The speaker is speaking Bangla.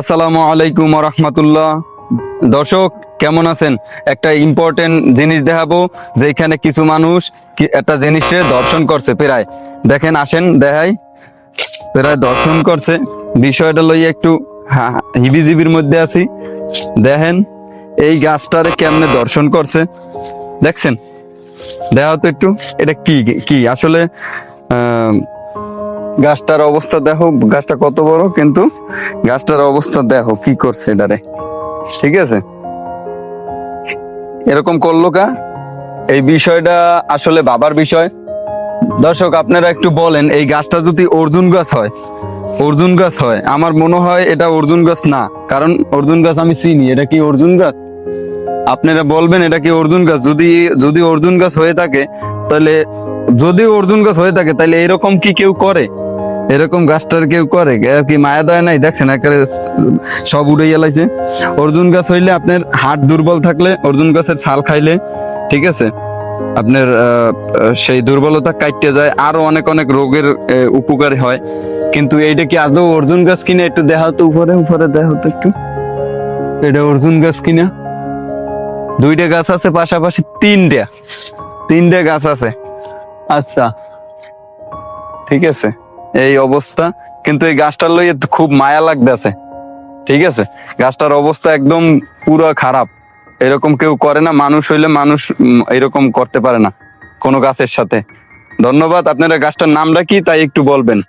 আসসালামু আলাইকুম রহমতুল্লাহ দর্শক, কেমন আছেন? একটা ইম্পর্টেন্ট জিনিস দেখাবো, যেখানে কিছু মানুষ একটা জিনিসে দর্শন করছে, প্রায়। দেখেন, আসেন, দেখাই। প্রায় দর্শন করছে। বিষয়টা লই একটু হিবিজিবির মধ্যে আছি। দেখেন, এই গাছটারে কেমনে দর্শন করছে। দেখছেন? দেখা তো একটু, এটা কি কি? আসলে গাছটার অবস্থা দেখো, গাছটা কত বড়, কিন্তু গাছটার অবস্থা দেখো কি করছে এটারে। ঠিক আছে? এরকম করল কা? এই বিষয়টা আসলে বাবার বিষয়। দর্শক, আপনারা একটু বলেন, এই গাছটা যদি অর্জুন গাছ হয়, অর্জুন গাছ হয়, আমার মনে হয় এটা অর্জুন গাছ না। কারণ অর্জুন গাছ আমি চিনি, এটা কি অর্জুন গাছ? আপনারা বলবেন, এটা কি অর্জুন গাছ? যদি যদি অর্জুন গাছ হয়ে থাকে, তাহলে যদি অর্জুন গাছ হয়ে থাকে, তাহলে এরকম কি কেউ করে? এরকম গাছটার কেউ করে, এর কি মায়া দয়া নাই? দেখছেন একেবারে সব উড়ে গেলাইছে। অর্জুন গাছ হইলে আপনার হাট দুর্বল থাকলে, অর্জুন গাছের ছাল খাইলে, ঠিক আছে? আপনার সেই দুর্বলতা কাটতে যায়। আরও অনেক অনেক রোগের উপকারী হয়। কিন্তু এইটা কি আদৌ অর্জুন গাছ কিনা? একটু দেখা তো উপরে উপরে দেখা তো একটু। এটা অর্জুন গাছ কিনা? দুইটা গাছ আছে, পাশাপাশি তিনটা। তিনটা গাছ আছে। আচ্ছা। ঠিক আছে। এই অবস্থা। কিন্তু এই গাছটার লইয়ে খুব মায়া লাগতেছে ঠিক আছে? গাছটার অবস্থা একদম পুরো খারাপ। এরকম কেউ করে না, মানুষ হইলে মানুষ এরকম করতে পারে না কোনো গাছের সাথে। ধন্যবাদ, আপনারা গাছটার নামটা কি তাই একটু বলবেন।